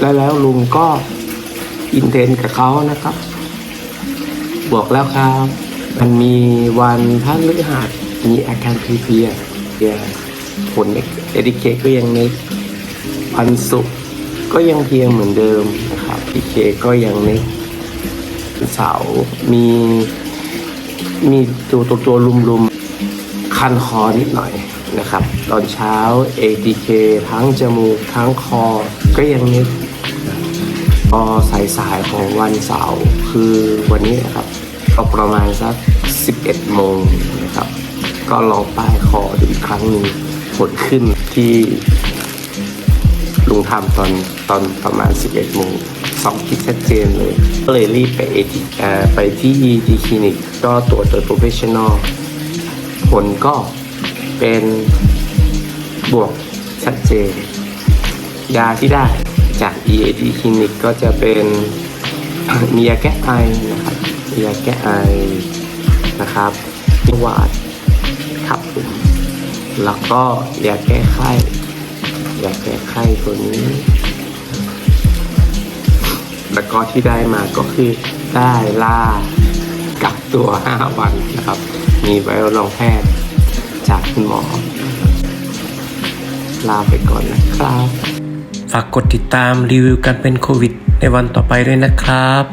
แล้วแล้วลุงก็อินเทนกับเขานะครับ บอกแล้วครับ มันมีวันพฤหัสมีอาการเพลียเพลียผลเอดิเคก็ยังนิกวันศุกร์ก็ยังเพลียเหมือนเดิมนะครับพีเคก็ยังนิกวันเสาร์มีมีตัวตัวตัวลุมๆคันคอนิดหน่อย นะครับ ตอนเช้า ATK ทั้งจมูก ทั้งคอก็ยังนิดพอสายสายของวันเสาร์คือวันนี้นะครับก็ประมาณสัก 11 โมงนะครับ ก็ลองป้ายคอดูอีกครั้งหนึ่งผลขึ้นที่ลุงทำตอนตอนประมาณ 11 โมงสองคลิกชัดเจนเลย ก็เลยรีบไปเอทีไปที่ ET คลินิก ก็ตรวจโดยโปรเฟชชั่นอลผลก็ เป็นบวกชัดเจน ยาที่ได้จาก EAD คลินิกก็จะเป็นมียาแก้ไอนะครับมียาแก้ไอนะครับมีหวาดครับผมแล้วก็ยาแก้ไข้ยาแก้ไข้ตัวนี้ แล้วก็ที่ได้มาก็คือได้ล่ากักตัว 5 วันนะครับ มีใบรับรองแพทย์ จากคุณหมอ ลาไปก่อนนะครับ ฝากกดติดตามรีวิวการเป็นโควิดในวันต่อไปด้วยนะครับ